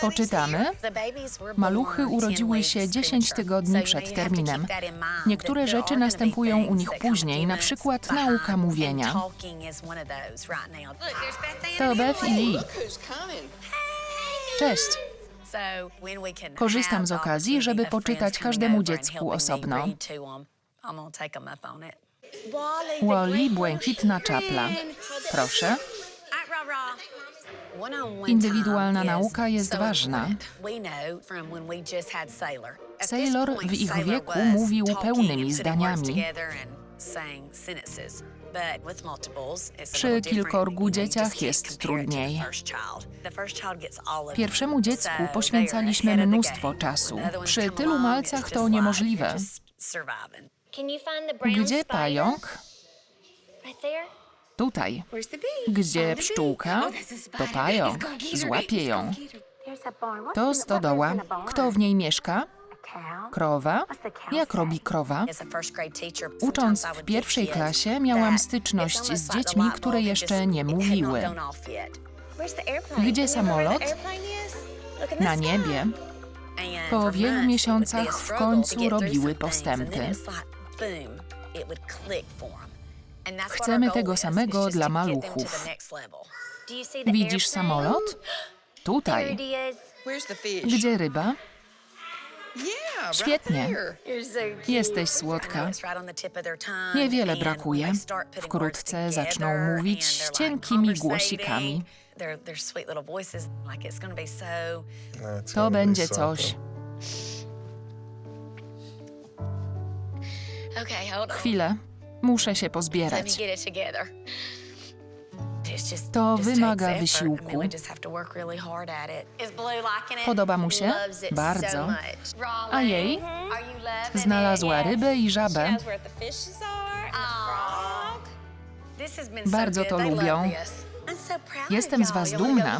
Poczytamy. Maluchy urodziły się 10 tygodni przed terminem. Niektóre rzeczy następują u nich później, na przykład nauka mówienia. To Beth i Lee. Cześć. Korzystam z okazji, żeby poczytać każdemu dziecku osobno. Wally, błękitna czapla. Proszę. Indywidualna nauka jest ważna. Sailor w ich wieku mówił pełnymi zdaniami. Przy kilkorgu dzieciach jest trudniej. Pierwszemu dziecku poświęcaliśmy mnóstwo czasu. Przy tylu malcach to niemożliwe. Gdzie pająk? Tutaj. Gdzie pszczółka? To pająk. Złapie ją. To stodoła. Kto w niej mieszka? Krowa? Jak robi krowa? Ucząc w pierwszej klasie miałam styczność z dziećmi, które jeszcze nie mówiły. Gdzie samolot? Na niebie. Po wielu miesiącach w końcu robiły postępy. Chcemy tego samego dla maluchów. Widzisz samolot? Tutaj. Gdzie ryba? Świetnie. Jesteś słodka. Niewiele brakuje. Wkrótce zaczną mówić cienkimi głosikami. To będzie coś. Chwilę. Muszę się pozbierać. To wymaga wysiłku. Podoba mu się? Bardzo. A jej? Znalazła rybę i żabę. Bardzo to lubią. Jestem z was dumna.